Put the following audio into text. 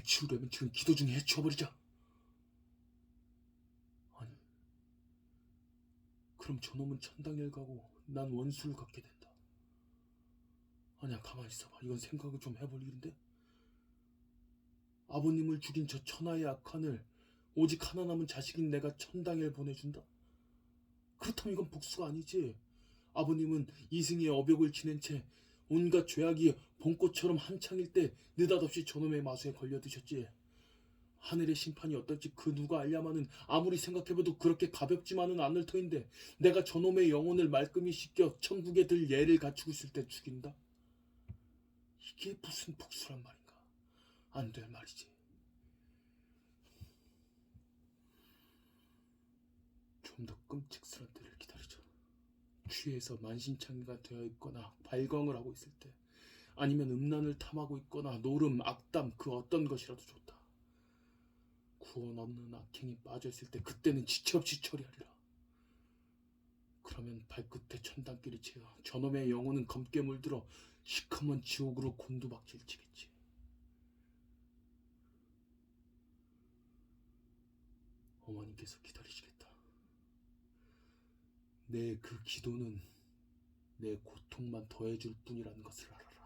해치우려면 지금 기도 중에 해치워버리자. 아니, 그럼 저놈은 천당에 가고 난 원수를 갖게 된다. 아니야, 가만히 있어봐. 이건 생각을 좀 해볼 일인데? 아버님을 죽인 저 천하의 악한을 오직 하나 남은 자식인 내가 천당에 보내준다? 그렇다면 이건 복수가 아니지. 아버님은 이승의 어벽을 지낸 채 온갖 죄악이 봄꽃처럼 한창일 때 느닷없이 저놈의 마수에 걸려드셨지. 하늘의 심판이 어떨지 그 누가 알냐마는 아무리 생각해봐도 그렇게 가볍지만은 않을 터인데 내가 저놈의 영혼을 말끔히 씻겨 천국에 들 예를 갖추고 있을 때 죽인다? 이게 무슨 복수란 말인가? 안 될 말이지. 좀 더 끔찍스런 때를 기다리자. 취해서 만신창이가 되어 있거나 발광을 하고 있을 때 아니면 음란을 탐하고 있거나 노름, 악담 그 어떤 것이라도 좋다. 구원 없는 악행이 빠져 있을 때 그때는 지체 없이 처리하리라. 그러면 발끝에 천당길이 채어 저놈의 영혼은 검게 물들어 시커먼 지옥으로 곤두박질 치겠지. 어머님께서 기다리시겠다. 내 그 기도는 내 고통만 더해줄 뿐이라는 것을 알아.